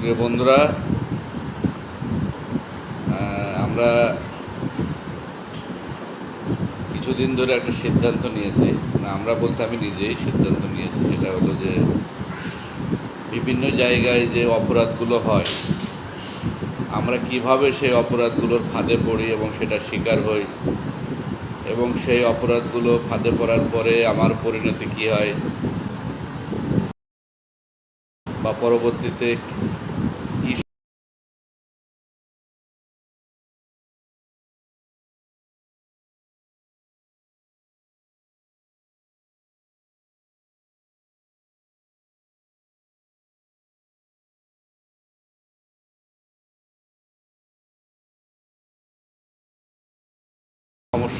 প্রিয় বন্ধুরা আমরা কিছুদিন ধরে একটা সিদ্ধান্ত নিয়েছি। না, আমরা বলতে আমি নিজেই সিদ্ধান্ত নিয়েছি, সেটা হলো যে বিভিন্ন জায়গায় যে অপরাধগুলো হয়, আমরা কীভাবে সেই অপরাধগুলোর ফাঁদে পড়ি এবং সেটা শিকার হই, এবং সেই অপরাধগুলো ফাঁদে পড়ার পরে আমার পরিণতি কী হয়, বা পরবর্তীতে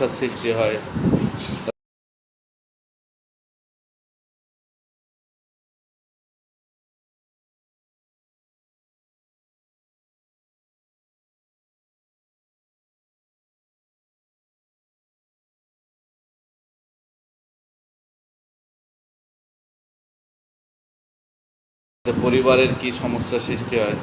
সমস্যার সৃষ্টি হয়। পরিবারের কি সমস্যার সৃষ্টি হয়?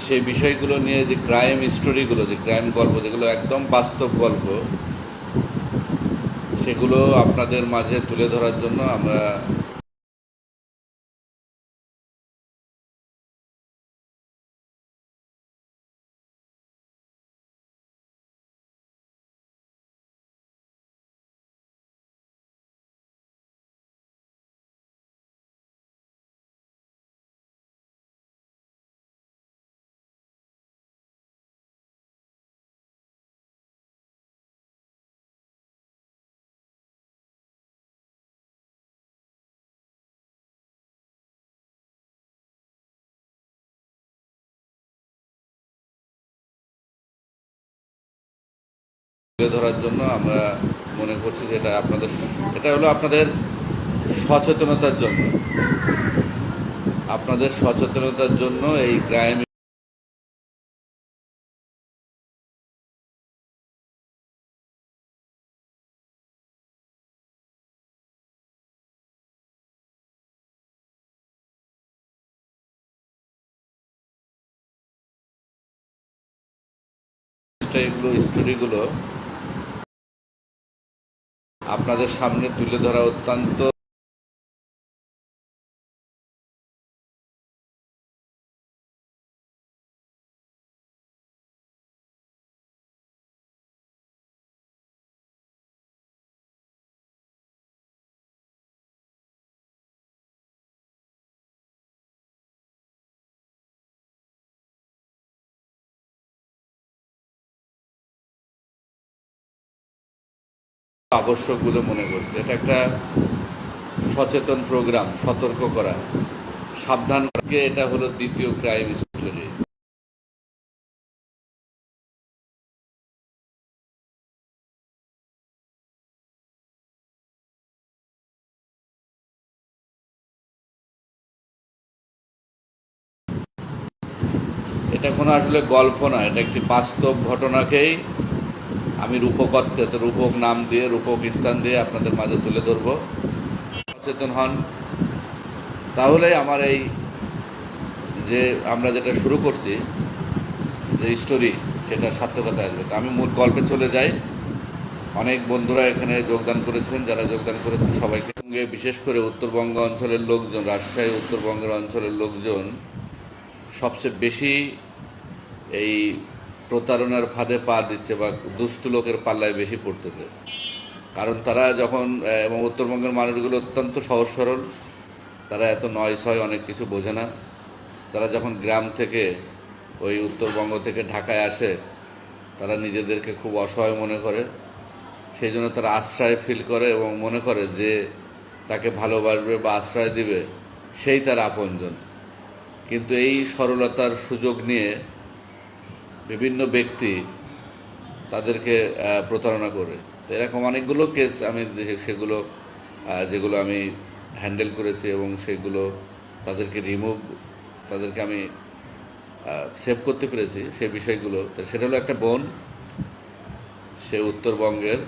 সেই বিষয়গুলো নিয়ে যে ক্রাইম স্টোরিগুলো যে ক্রাইম গল্প, যেগুলো একদম বাস্তব গল্প, সেগুলো আপনাদের মাঝে তুলে ধরার জন্য আমরা তুলে ধরার জন্য আমরা মনে করছি যে এটা আপনাদের এটা হলো আপনাদের সচেতনতার জন্য। আপনাদের সচেতনতার জন্য এই ক্রাইম এগুলো স্টোরিগুলো আপনাদের সামনে তুলে ধরা অত্যন্ত আবশ্যক বলে মনে করছে। এটা একটা সচেতন প্রোগ্রাম সতর্ক করা। সাবধান এটা হলো দ্বিতীয় ক্রাইম স্টোরি এটা কোনো আসলে গল্প না এটা একটি বাস্তব ঘটনাকেই আমি রূপকত্বে রূপক নাম দিয়ে, রূপক স্থান দিয়ে আপনাদের মাঝে তুলে ধরবো। সচেতন হন। তাহলে আমার এই যে আমরা যেটা শুরু করছি, যে স্টোরি সেটা সার্থকতা আসবে। আমি মূল গল্পে চলে যাই। অনেক বন্ধুরা এখানে যোগদান করেছেন, যারা যোগদান করেছেন সবাইকে সঙ্গে, বিশেষ করে উত্তরবঙ্গ অঞ্চলের লোকজন, রাজশাহী উত্তরবঙ্গের অঞ্চলের লোকজন, সবচেয়ে বেশি এই প্রতারণার ফাঁদে পা দিচ্ছে বা দুষ্টু লোকের পাল্লায় বেশি পড়তেছে। কারণ তারা যখন এবং উত্তরবঙ্গের মানুষগুলো অত্যন্ত সহজ সরল, তারা এত নয় ছয় অনেক কিছু বোঝে না। তারা যখন গ্রাম থেকে, ওই উত্তরবঙ্গ থেকে ঢাকায় আসে, তারা নিজেদেরকে খুব অসহায় মনে করে। সেই জন্য তারা আশ্রয় ফিল করে এবং মনে করে যে তাকে ভালোবাসবে বা আশ্রয় দিবে, সেই তার আপনজন। কিন্তু এই সরলতার সুযোগ নিয়ে বিভিন্ন ব্যক্তি তাদেরকে প্রতারণা করে। এরকম অনেকগুলো কেস আমি সেগুলো যেগুলো আমি হ্যান্ডেল করেছি এবং সেগুলো তাদেরকে রিমুভ তাদেরকে আমি সেভ করতে পেরেছি সেই বিষয়গুলো। তো সেটা হলো একটা বোন, সে উত্তরবঙ্গের,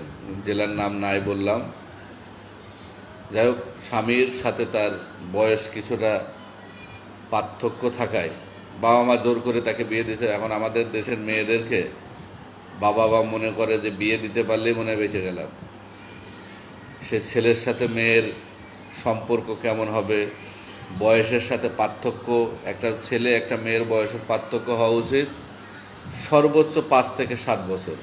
জেলার নাম নাই বললাম। যাই হোক, স্বামীর সাথে তার বয়স কিছুটা পার্থক্য থাকায় বাবা মা জোর করে তাকে বিয়ে দিতে এখন আমাদের দেশের মেয়েদেরকে বাবা মা মনে করে যে বিয়ে দিতে পারলেই মনে বেঁচে গেলাম। সে ছেলের সাথে মেয়ের সম্পর্ক কেমন হবে? বয়সের সাথে পার্থক্য, একটা ছেলে, একটা মেয়ের বয়সের পার্থক্য হওয়া উচিত। সর্বোচ্চ পাঁচ থেকে সাত বছর।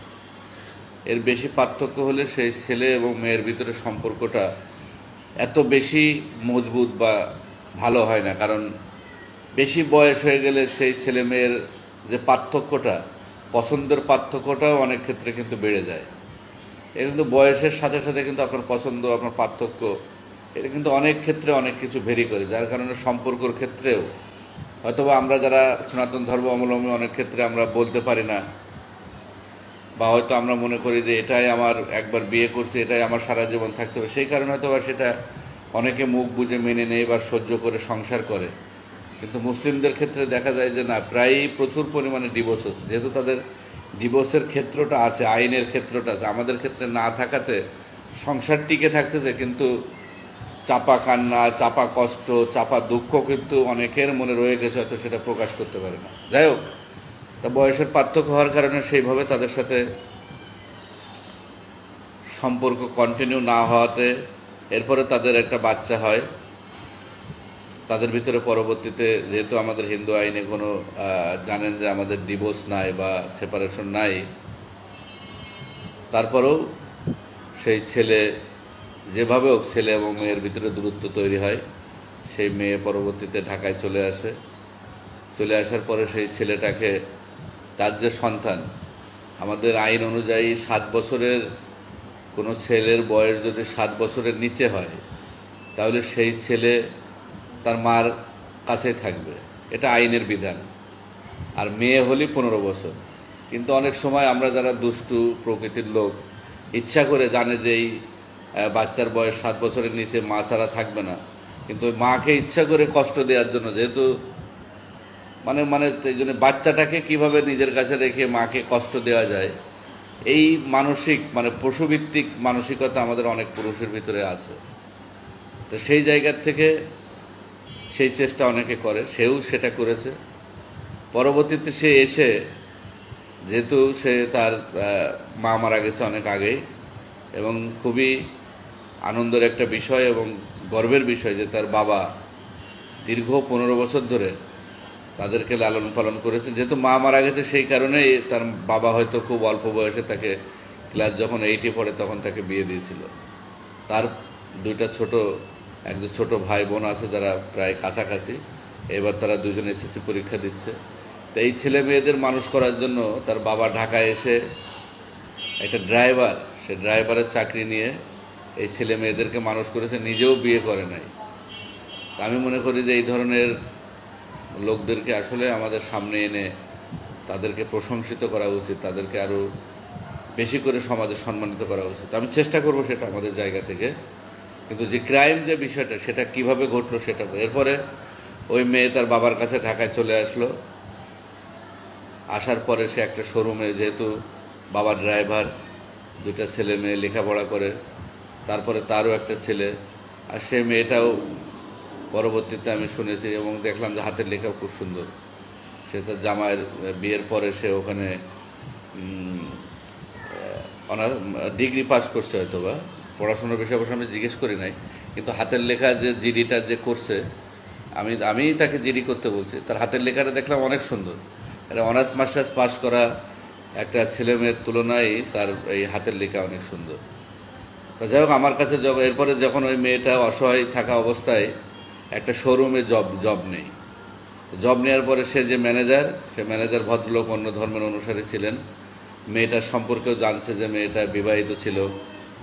এর বেশি পার্থক্য হলে সেই ছেলে এবং মেয়ের ভিতরে সম্পর্কটা এত বেশি মজবুত বা ভালো হয় না। কারণ বেশি বয়স হয়ে গেলে সেই ছেলে মেয়ের যে পার্থক্যটা, পছন্দের পার্থক্যটাও অনেক ক্ষেত্রে কিন্তু বেড়ে যায়। এটা কিন্তু বয়সের সাথে সাথে কিন্তু আপনার পছন্দ, আপনার পার্থক্য, এটা কিন্তু অনেক ক্ষেত্রে অনেক কিছু ভেরি করে। যার কারণে সম্পর্কর ক্ষেত্রেও হয়তোবা আমরা যারা সনাতন ধর্ম অবলম্বী অনেক ক্ষেত্রে আমরা বলতে পারি না, বা হয়তো আমরা মনে করি যে এটাই আমার একবার বিয়ে করছি, এটাই আমার সারা জীবন থাকতে হবে। সেই কারণে হয়তো সেটা অনেকে মুখ বুঝে মেনে নেয় বা সহ্য করে, সংসার করে। কিন্তু মুসলিমদের ক্ষেত্রে দেখা যায় যে না, প্রায়ই প্রচুর পরিমাণে ডিভোর্স হচ্ছে। যেহেতু তাদের ডিভোর্সের ক্ষেত্রটা আছে, আইনের ক্ষেত্রটা আছে, আমাদের ক্ষেত্রে না থাকাতে সংসার টিকে থাকতেছে, কিন্তু চাপা কান্না, চাপা কষ্ট, চাপা দুঃখ কিন্তু অনেকের মনে রয়ে গেছে, হয়তো সেটা প্রকাশ করতে পারে না। যাই হোক, তা বয়সের পার্থক্য হওয়ার কারণে সেইভাবে তাদের সাথে সম্পর্ক কন্টিনিউ না হওয়াতে এরপরে তাদের একটা বাচ্চা হয়। তাদের ভিতরে পরবর্তীতে যেহেতু আমাদের হিন্দু আইনে কোনো জানেন যে আমাদের ডিভোর্স নাই বা সেপারেশন নাই, তারপরেও সেই ছেলে, যেভাবে হোক ছেলে এবং মেয়ের ভিতরে দূরত্ব তৈরি হয়, সেই মেয়ে পরবর্তীতে ঢাকায় চলে আসে। চলে আসার পরে সেই ছেলেটাকে, তার যে সন্তান, আমাদের আইন অনুযায়ী সাত বছরের কোনো ছেলের বয়স যদি সাত বছরের নিচে হয়, তাহলে সেই ছেলে তার মার কাছেই থাকবে। এটা আইনের বিধান। আর মেয়ে হলে পনেরো বছর। কিন্তু অনেক সময় আমরা যারা দুষ্টু প্রকৃতির লোক, ইচ্ছা করে জানে যে এই বাচ্চার বয়স সাত বছরের নিচে মা ছাড়া থাকবে না। কিন্তু মাকে ইচ্ছা করে কষ্ট দেওয়ার জন্য, যেহেতু মানে মানে এই জন্য বাচ্চাটাকে কীভাবে নিজের কাছে রেখে মাকে কষ্ট দেওয়া যায়, এই মানসিক মানে পশুভিত্তিক মানসিকতা আমাদের অনেক পুরুষের ভিতরে আছে। তো সেই জায়গার থেকে সেই চেষ্টা অনেকে করে, সেও সেটা করেছে। পরবর্তীতে সে এসে, যেহেতু সে তার মা মারা গেছে অনেক আগেই, এবং খুবই আনন্দের একটা বিষয় এবং গর্বের বিষয় যে তার বাবা দীর্ঘ পনেরো বছর ধরে তাদেরকে লালন পালন করেছে। যেহেতু মা মারা গেছে সেই কারণেই তার বাবা হয়তো খুব অল্প বয়সে তাকে ক্লাস যখন এইটে পড়ে তখন তাকে বিয়ে দিয়েছিল। তার দুইটা ছোট একজন ছোট ভাই বোন আছে যারা প্রায় কাছাকাছি। এবার তারা দুজন এসএসসি পরীক্ষা দিচ্ছে। তো এই ছেলে মেয়েদের মানুষ করার জন্য তার বাবা ঢাকায় এসে একটা ড্রাইভার, সে ড্রাইভারের চাকরি নিয়ে এই ছেলে মেয়েদেরকে মানুষ করেছে, নিজেও বিয়ে করে নাই। আমি মনে করি যে এই ধরনের লোকদেরকে আসলে আমাদের সামনে এনে তাদেরকে প্রশংসিত করা উচিত, তাদেরকে আরও বেশি করে সমাজে সম্মানিত করা উচিত। আমি চেষ্টা করব সেটা আমাদের জায়গা থেকে। কিন্তু যে ক্রাইম যে বিষয়টা, সেটা কীভাবে ঘটলো সেটা এরপরে ওই মেয়ে তার বাবার কাছে ঢাকায় চলে আসলো। আসার পরে সে একটা শোরুমে, যেহেতু বাবা ড্রাইভার দুটা ছেলে মেয়ে লেখাপড়া করে, তারপরে তারও একটা ছেলে। আর সে মেয়েটাও পরবর্তীতে আমি শুনেছি এবং দেখলাম যে হাতের লেখা খুব সুন্দর। সে তার জামাইয়ের বিয়ের পরে সে ওখানে অনার, ডিগ্রি পাস করছে হয়তো বা পড়াশোনার বিষয়ে অবশ্য আমি জিজ্ঞেস করি নাই, কিন্তু হাতের লেখা যে জিডিটা যে করছে, আমি আমি তাকে জিডি করতে বলছি। তার হাতের লেখাটা দেখলাম অনেক সুন্দর। এটা অনার্স মাস্টার্স পাস করা একটা ছেলে মেয়ের তুলনায় তার এই হাতের লেখা অনেক সুন্দর। তা যাই হোক, আমার কাছে এরপরে যখন ওই মেয়েটা অসহায় থাকা অবস্থায় একটা শোরুমে জব জব নেই। জব নেওয়ার পরে সে যে ম্যানেজার সে ম্যানেজার ভদ্রলোক অন্য ধর্মের অনুসারে ছিলেন। মেয়েটার সম্পর্কেও জানছে যে মেয়েটা বিবাহিত ছিল।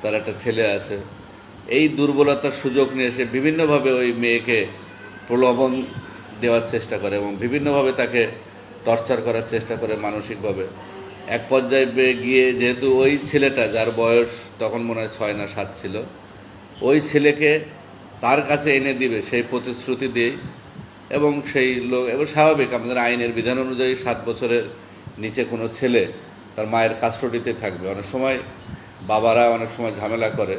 তার একটা ছেলে আছে। এই দুর্বলতার সুযোগ নিয়ে সে বিভিন্নভাবে ওই মেয়েকে প্রলোভন দেওয়ার চেষ্টা করে এবং বিভিন্নভাবে তাকে টর্চার করার চেষ্টা করে মানসিকভাবে। এক পর্যায়ে গিয়ে যেহেতু ওই ছেলেটা, যার বয়স তখন মনে হয় ছয় না সাত ছিল, ওই ছেলেকে তার কাছে এনে দিবে সেই প্রতিশ্রুতি দিয়েই এবং সেই লোক এবং স্বাভাবিক আমাদের আইনের বিধান অনুযায়ী সাত বছরের নিচে কোনো ছেলে তার মায়ের কাস্টডিতে থাকবে। অনেক সময় বাবারা অনেক সময় ঝামেলা করে।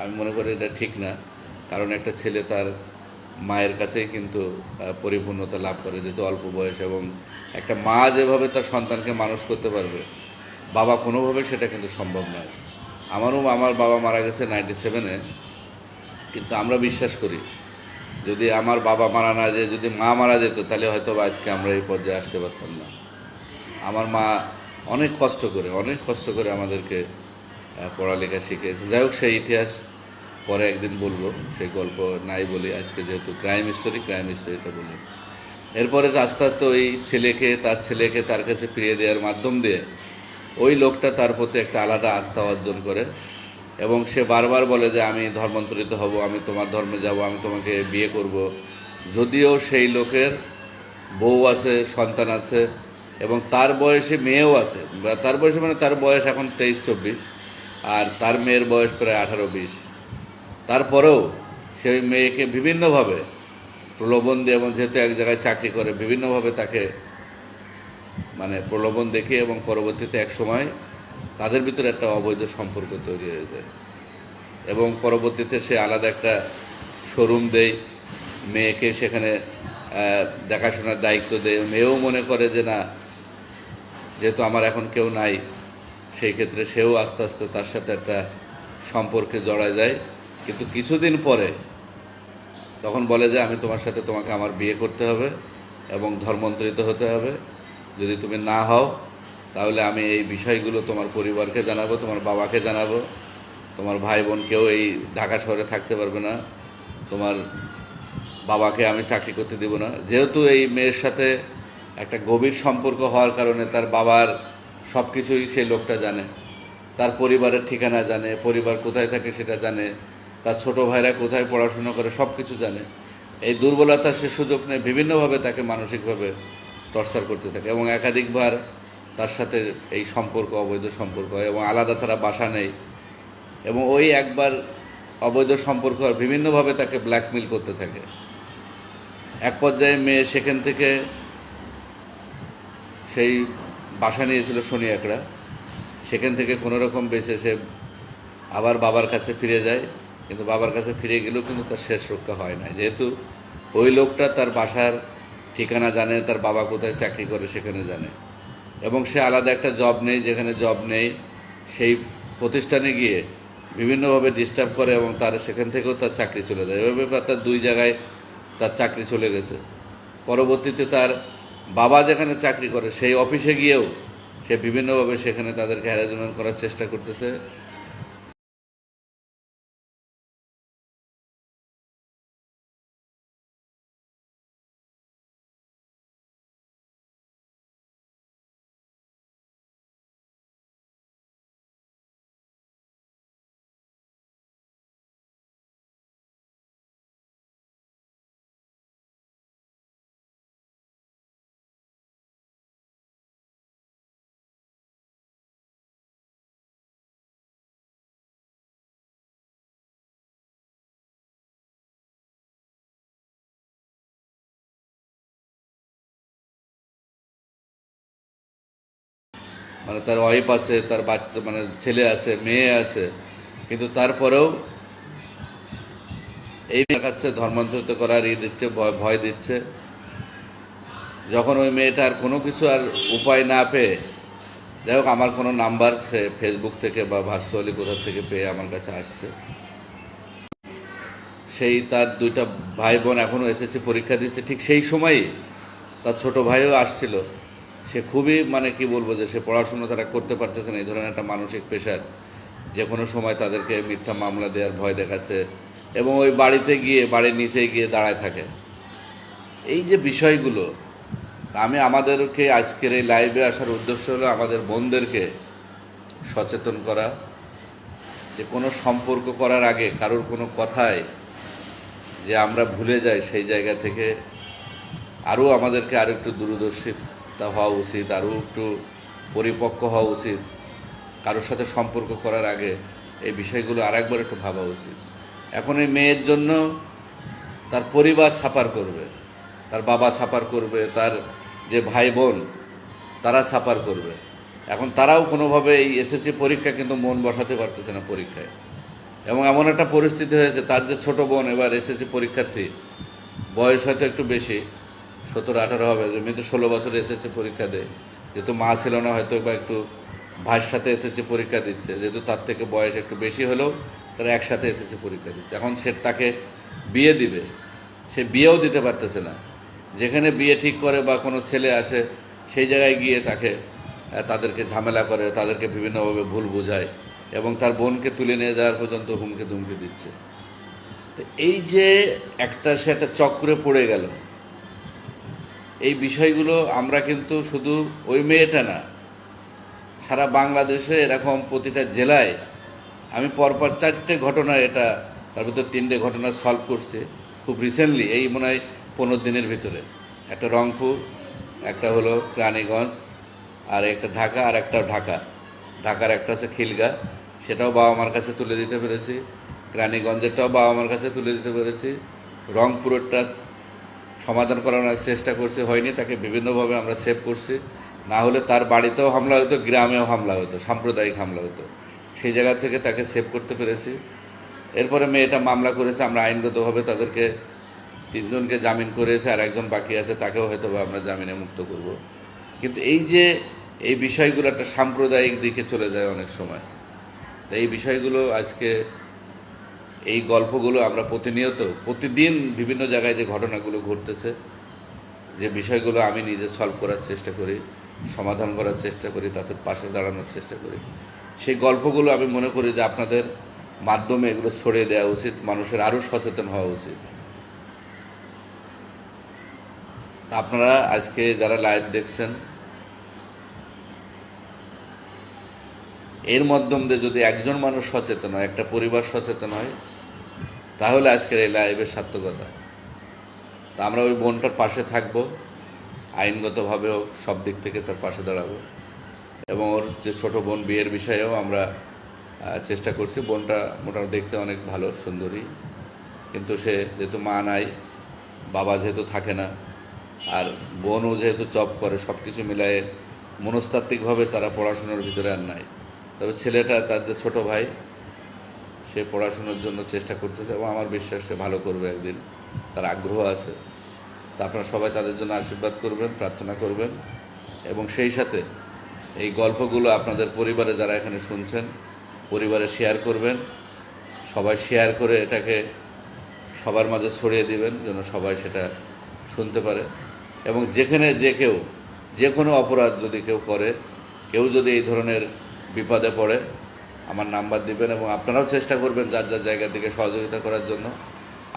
আমি মনে করি এটা ঠিক না, কারণ একটা ছেলে তার মায়ের কাছেই কিন্তু পরিপূর্ণতা লাভ করে, যেহেতু অল্প বয়স এবং একটা মা যেভাবে তার সন্তানকে মানুষ করতে পারবে, বাবা কোনোভাবে সেটা কিন্তু সম্ভব নয়। আমারও আমার বাবা মারা গেছে নাইনটি সেভেনে কিন্তু আমরা বিশ্বাস করি, যদি আমার বাবা মারা না যেয়ে, যদি মা মারা যেত, তাহলে হয়তো আজকে আমরা এই পর্যায়ে আসতে পারতাম না। আমার মা অনেক কষ্ট করে, অনেক কষ্ট করে আমাদেরকে পড়ালেখা শিখেছে। যাই হোক, সেই ইতিহাস পরে একদিন বলব। সেই গল্প নাই বলি আজকে যেহেতু ক্রাইম স্টোরি ক্রাইম স্টোরিটা বলি। এরপরে আস্তে আস্তে ওই ছেলেকে, তার ছেলেকে তার কাছে ফিরিয়ে দেওয়ার মাধ্যম দিয়ে ওই লোকটা তার প্রতি একটা আলাদা আস্থা অর্জন করে এবং সে বারবার বলে যে, আমি ধর্মান্তরিত হব, আমি তোমার ধর্মে যাব, আমি তোমাকে বিয়ে করব। যদিও সেই লোকের বউ আছে, সন্তান আছে এবং তার বয়সে মেয়েও আছে। তার বয়সে মানে তার বয়স এখন তেইশ, চব্বিশ। আর তার মেয়ের বয়স প্রায় আঠারো বিশ। তারপরেও সেই মেয়েকে বিভিন্নভাবে প্রলোভন দিয়ে এবং যেহেতু এক জায়গায় চাকরি করে, বিভিন্নভাবে তাকে মানে প্রলোভন দেখে এবং পরবর্তীতে এক সময় তাদের ভিতরে একটা অবৈধ সম্পর্ক তৈরি হয়ে যায় এবং পরবর্তীতে সে আলাদা একটা শোরুম দেয়, মেয়েকে সেখানে দেখাশোনার দায়িত্ব দেয়। মেয়েও মনে করে যে, না, যেহেতু আমার এখন কেউ নাই সেই ক্ষেত্রে সেও আস্তে আস্তে তার সাথে একটা সম্পর্কে জড়ায় যায়। কিন্তু কিছুদিন পরে তখন বলে যে, আমি তোমার সাথে তোমাকে আমার বিয়ে করতে হবে এবং ধর্মান্তরিত হতে হবে। যদি তুমি না হও, তাহলে আমি এই বিষয়গুলো তোমার পরিবারকে জানাব, তোমার বাবাকে জানাব। তোমার ভাই বোন কেউ এই ঢাকা শহরে থাকতে পারবে না। তোমার বাবাকে আমি চাকরি করতে দেব না। যেহেতু এই মেয়ের সাথে একটা গভীর সম্পর্ক হওয়ার কারণে তার বাবার সব কিছুই সেই লোকটা জানে। তার পরিবারের ঠিকানা জানে, পরিবার কোথায় থাকে সেটা জানে, তার ছোট ভাইরা কোথায় পড়াশোনা করে সব কিছু জানে। এই দুর্বলতার সে সুযোগ নেয়, বিভিন্নভাবে তাকে মানসিকভাবে টর্চার করতে থাকে এবং একাধিকবার তার সাথে এই সম্পর্ক, অবৈধ সম্পর্ক হয় এবং আলাদা তারা বাসা নেই এবং ওই একবার অবৈধ সম্পর্ক আর বিভিন্নভাবে তাকে ব্ল্যাকমেল করতে থাকে। এক পর্যায়ে মেয়ে সেখান থেকে সেই বাসা নিয়েছিল শনি একড়া সেখান থেকে কোনো রকম বেঁচে সে আবার বাবার কাছে ফিরে যায়। কিন্তু বাবার কাছে ফিরে গেলেও কিন্তু তার শেষ রক্ষা হয় না যেহেতু ওই লোকটা তার বাসার ঠিকানা জানে, তার বাবা কোথায় চাকরি করে সেখানে জানে। এবং সে আলাদা একটা জব নেই, যেখানে জব নেই, সেই প্রতিষ্ঠানে গিয়ে বিভিন্নভাবে ডিস্টার্ব করে এবং তার সেখান থেকেও তার চাকরি চলে যায়। এভাবে তার দুই জায়গায় তার চাকরি চলে গেছে। পরবর্তীতে তার বাবা যেখানে চাকরি করে, সেই অফিসে গিয়েও সে বিভিন্নভাবে সেখানে তাদেরকে হ্যারাসমেন্ট করার চেষ্টা করতেছে। মানে তার ওয়াইফ আছে, তার বাচ্চা মানে ছেলে আছে, মেয়ে আছে। কিন্তু তারপরেও এই দেখাচ্ছে, ধর্মান্তরিত করার ই দিচ্ছে, ভয় ভয় দিচ্ছে। যখন ওই মেয়েটার কোনো কিছু আর উপায় না পেয়ে, যাই হোক, আমার কোনো নাম্বার ফেসবুক থেকে বা ভার্চুয়ালি কোথা থেকে পেয়ে আমার কাছে আসছে। সেই তার দুইটা ভাই বোন এখনও এসেছে পরীক্ষা দিচ্ছে। ঠিক সেই সময়ই তার ছোট ভাইও আসছিল। সে খুবই মানে কি বলব, যে সে পড়াশুনো তারা করতে পারতেছে না, এই ধরনের একটা মানসিক পেশার যে কোনো সময় তাদেরকে মিথ্যা মামলা দেওয়ার ভয় দেখাচ্ছে এবং ওই বাড়িতে গিয়ে, বাড়ির নিচে গিয়ে দাঁড়ায় থাকে। এই যে বিষয়গুলো, আমি আমাদেরকে আজকের এই লাইভে আসার উদ্দেশ্য হলো আমাদের বোনদেরকে সচেতন করা, যে কোনো সম্পর্ক করার আগে কারোর কোনো কথায় যে আমরা ভুলে যাই সেই জায়গা থেকে আরও আমাদেরকে আরও একটু দূরদর্শিতা হওয়া উচিত আরও একটু পরিপক্ক হওয়া উচিত, কারোর সাথে সম্পর্ক করার আগে এই বিষয়গুলো আরেকবার একটু ভাবা উচিত। এখন এই মেয়ের জন্য তার পরিবার সাফার করবে, তার বাবা সাফার করবে, তার যে ভাই বোন, তারা সাফার করবে। এখন তারাও কোনোভাবে এই এসএসসি পরীক্ষা কিন্তু মন বসাতে পারতেছে না পরীক্ষায়। এবং এমন একটা পরিস্থিতি হয়েছে, তার যে ছোট বোন এবার এসএসসি পরীক্ষার্থী, বয়স হয়তো একটু বেশি সতেরো, আঠারো হবে। এমনিতে ষোলো বছর এসএসসি পরীক্ষা দেয় যেহেতু মা ছিল না, হয়তো বা একটু ভাইয়ের সাথে এসএসসি পরীক্ষা দিচ্ছে। যেহেতু তার থেকে বয়স একটু বেশি হলেও তারা একসাথে এসএসসি পরীক্ষা দিচ্ছে। এখন সে তাকে বিয়ে দিবে। সে বিয়েও দিতে পারতেছে না। যেখানে বিয়ে ঠিক করে বা কোনো ছেলে আসে, সেই জায়গায় গিয়ে তাকে তাদেরকে ঝামেলা করে, তাদেরকে বিভিন্নভাবে ভুল বোঝায় এবং তার বোনকে তুলে নিয়ে যাওয়ার পর্যন্ত হুমকে ধুমকি দিচ্ছে। তো এই যে একটা, সে একটা চক্রে পড়ে গেল। এই বিষয়গুলো আমরা কিন্তু শুধু ওই মেয়েটা না, সারা বাংলাদেশে এরকম প্রতিটা জেলায় আমি পরপর চারটে ঘটনা এটা, তার ভিতর তিনটে ঘটনা সলভ করছে, খুব রিসেন্টলি এই মনে হয় পনেরো দিনের ভিতরে। একটা রংপুর, একটা হলো রানীগঞ্জ, আর একটা ঢাকা, আর একটা ঢাকা। ঢাকার একটা হচ্ছে খিলগা, সেটাও বাবা মার কাছে তুলে দিতে পেরেছি। রানীগঞ্জেরটাও বাবা মার কাছে তুলে দিতে পেরেছি। রংপুরেরটা সমাধান করানোর চেষ্টা করছে, হয়নি, তাকে বিভিন্নভাবে আমরা সেভ করছি। না হলে তার বাড়িতেও হামলা হতো, গ্রামেও হামলা হতো, সাম্প্রদায়িক হামলা হতো। সেই জায়গা থেকে তাকে সেভ করতে পেরেছি। এরপরে মেয়েটা মামলা করেছে, আমরা আইনগতভাবে তাদেরকে তিনজনকে জামিন করেছে, আর একজন বাকি আছে, তাকেও হয়তো আমরা জামিনে মুক্ত করব। কিন্তু এই যে, এই বিষয়গুলো একটা সাম্প্রদায়িক দিকে চলে যায় অনেক সময়। তো এই বিষয়গুলো আজকে এই গল্পগুলো আমরা প্রতিনিয়ত, প্রতিদিন বিভিন্ন জায়গায় যে ঘটনাগুলো ঘটতেছে, যে বিষয়গুলো আমি নিজে সলভ করার চেষ্টা করি, সমাধান করার চেষ্টা করি তাদের পাশে দাঁড়ানোর চেষ্টা করি। সেই গল্পগুলো আমি মনে করি যে আপনাদের মাধ্যমে এগুলো ছড়িয়ে দেওয়া উচিত, মানুষের আরও সচেতন হওয়া উচিত। আপনারা আজকে যারা লাইভ দেখছেন, এর মাধ্যম দিয়ে যদি একজন মানুষ সচেতন হয়, একটা পরিবার সচেতন হয় তাহলে আজকের এই লাইভের সার্থকতা। তা আমরা ওই বোনটার পাশে থাকব, আইনগতভাবেও সব দিক থেকে তার পাশে দাঁড়াবো। এবং ওর যে ছোট বোন বিয়ের বিষয়েও আমরা চেষ্টা করছি। বোনটা মোটামুটি দেখতে অনেক ভালো, সুন্দরী। কিন্তু সে যেহেতু মা নাই, বাবা যেহেতু থাকে না, আর বোনও যেহেতু জব করে সব কিছু মিলায়ে মনস্তাত্ত্বিকভাবে তারা পড়াশোনার ভিতরে আর নাই। তবে ছেলেটা, তার যে ছোটো ভাই সে পড়াশোনার জন্য চেষ্টা করতেছে এবং আমার বিশ্বাস সে ভালো করবে একদিন। তার আগ্রহ আছে। তা আপনারা সবাই তাদের জন্য আশীর্বাদ করবেন, প্রার্থনা করবেন। এবং সেই সাথে এই গল্পগুলো আপনাদের পরিবারে যারা এখানে শুনছেন, পরিবারে শেয়ার করবেন। সবাই শেয়ার করে এটাকে সবার মাঝে ছড়িয়ে দিবেন, যেন সবাই সেটা শুনতে পারে। এবং যেখানে যে কেউ, যে কোনো অপরাধ যদি কেউ করে, কেউ যদি এই ধরনের বিপদে পড়ে আমার নাম্বার দিবেন এবং আপনারাও চেষ্টা করবেন যার যার জায়গা থেকে সহযোগিতা করার জন্য।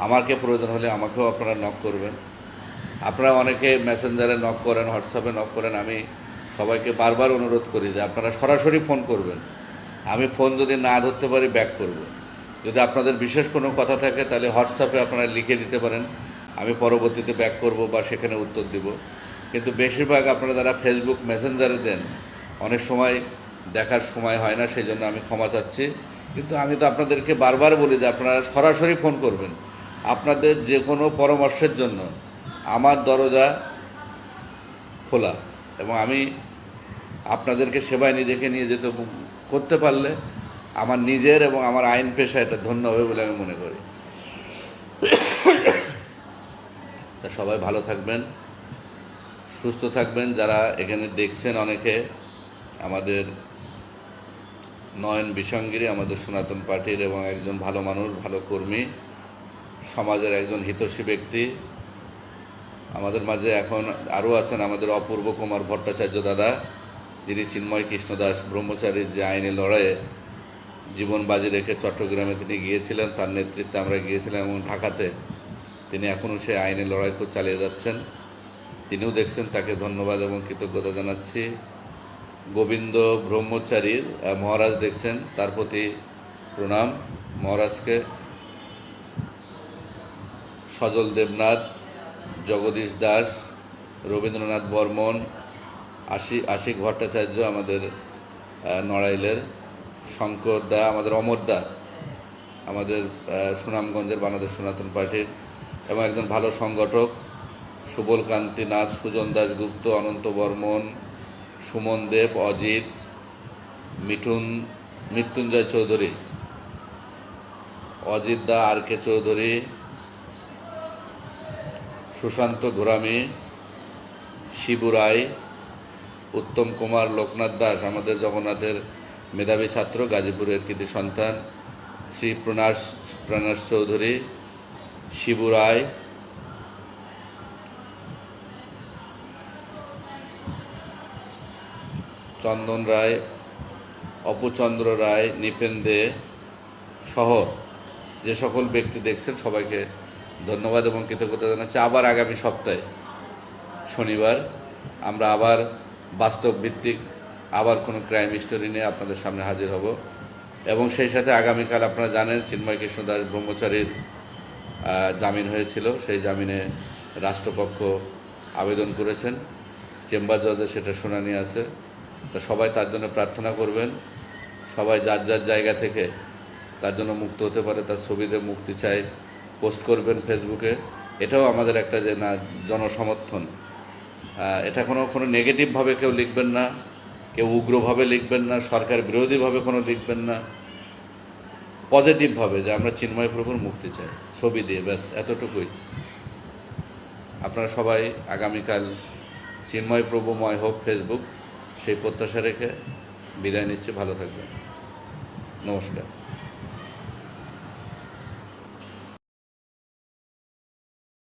আমাকে প্রয়োজন হলে আমাকেও আপনারা নক করবেন। আপনারা অনেকে মেসেঞ্জারে নক করেন হোয়াটসঅ্যাপে নক করেন, আমি সবাইকে বারবার অনুরোধ করি যে আপনারা সরাসরি ফোন করবেন। আমি ফোন যদি না ধরতে পারি ব্যাক করব। যদি আপনাদের বিশেষ কোনো কথা থাকে, তাহলে হোয়াটসঅ্যাপে আপনারা লিখে দিতে পারেন। আমি পরবর্তীতে ব্যাক করব বা সেখানে উত্তর দিব। কিন্তু বেশিরভাগ আপনারা যারা ফেসবুক মেসেঞ্জারে দেন, অনেক সময় দেখার সময় হয় না, সেই জন্য আমি ক্ষমা চাচ্ছি। কিন্তু আমি তো আপনাদেরকে বারবার বলি যে আপনারা সরাসরি ফোন করবেন। আপনাদের যে কোনো পরামর্শের জন্য আমার দরজা খোলা এবং আমি আপনাদেরকে সেবায় নিজেকে নিয়ে যেতে করতে পারলে আমার নিজের এবং আমার আইন পেশা এটা ধন্য হবে বলে আমি মনে করি। তা সবাই ভালো থাকবেন, সুস্থ থাকবেন। যারা এখানে দেখছেন অনেকে, আমাদের নয়ন বিসঙ্গিরি আমাদের সনাতন পার্টির এবং একজন ভালো মানুষ, ভালো কর্মী, সমাজের একজন হিতৈষী ব্যক্তি। আমাদের মাঝে এখন আরও আছেন আমাদের অপূর্ব কুমার ভট্টাচার্য দাদা, যিনি চিন্ময় কৃষ্ণদাস ব্রহ্মচারীর যে আইনি লড়াইয়ে জীবন বাজি রেখে চট্টগ্রামে তিনি গিয়েছিলেন, তার নেতৃত্বে আমরা গিয়েছিলাম এবং ঢাকাতে তিনি এখনও সে আইনি লড়াই করে চালিয়ে যাচ্ছেন। তিনিও দেখছেন তাকে ধন্যবাদ এবং কৃতজ্ঞতা জানাচ্ছি। গোবিন্দ ব্রহ্মচারীর মহারাজ দেখছেন, তার প্রতি প্রণাম। মহারাজকে সজল দেবনাথ, জগদীশ দাস, রবীন্দ্রনাথ বর্মন, আশি, আশিক ভট্টাচার্য আমাদের নড়াইলের, শঙ্কর দা, আমাদের অমর দা, আমাদের সুনামগঞ্জের বাংলাদেশ সনাতন পার্টির এবং একজন ভালো সংগঠক, সুবলকান্তি নাথ, সুজন দাশগুপ্ত, অনন্ত বর্মন সুমন দেব, অজিত, মিঠুন, মৃত্যুঞ্জয় চৌধুরী। অজিত দা, আর কে চৌধুরী। সুশান্ত ঘোরামি, শিবু রায়, উত্তম কুমার, লোকনাথ দাস, আমাদের জগন্নাথের মেধাবী ছাত্র, গাজীপুরের কৃতি সন্তান, শ্রী প্রণাস প্রণাস চৌধুরী, শিবু রায় চন্দন রায়, অপুচন্দ্র রায়, নিপেন দে সহ যে সকল ব্যক্তি দেখছেন সবাইকে ধন্যবাদ এবং কৃতজ্ঞতা জানাচ্ছি। আবার আগামী সপ্তাহে, শনিবার, আমরা আবার বাস্তব ভিত্তিক আবার কোনো ক্রাইম স্টোরি নিয়ে আপনাদের সামনে হাজির হব। এবং সেই সাথে আগামীকাল আপনারা জানেন চিন্ময় কৃষ্ণ দাস ব্রহ্মচারীর জামিন হয়েছিল। সেই জামিনে রাষ্ট্রপক্ষ আবেদন করেছেন। চেম্বার জজে সেটা শুনানি আছে। তো সবাই তার জন্য প্রার্থনা করবেন। সবাই যার যার জায়গা থেকে তার জন্য মুক্ত হতে পারে, তার ছবিতে মুক্তি চাই। পোস্ট করবেন ফেসবুকে। এটাও আমাদের একটা যে না, জনসমর্থন। এটা কোনো কোনো নেগেটিভভাবে কেউ লিখবেন না, কেউ উগ্রভাবে লিখবেন না, সরকার বিরোধীভাবে কোনো লিখবেন না। পজিটিভভাবে যে আমরা চিন্ময় প্রভুর মুক্তি চাই, ছবি দিয়ে, ব্যাস, এতটুকুই। আপনারা সবাই আগামীকাল চিন্ময় প্রভুময় হোক ফেসবুক সেই প্রত্যাশা রেখে বিদায় নিচ্ছি। ভালো থাকবেন। নমস্কার।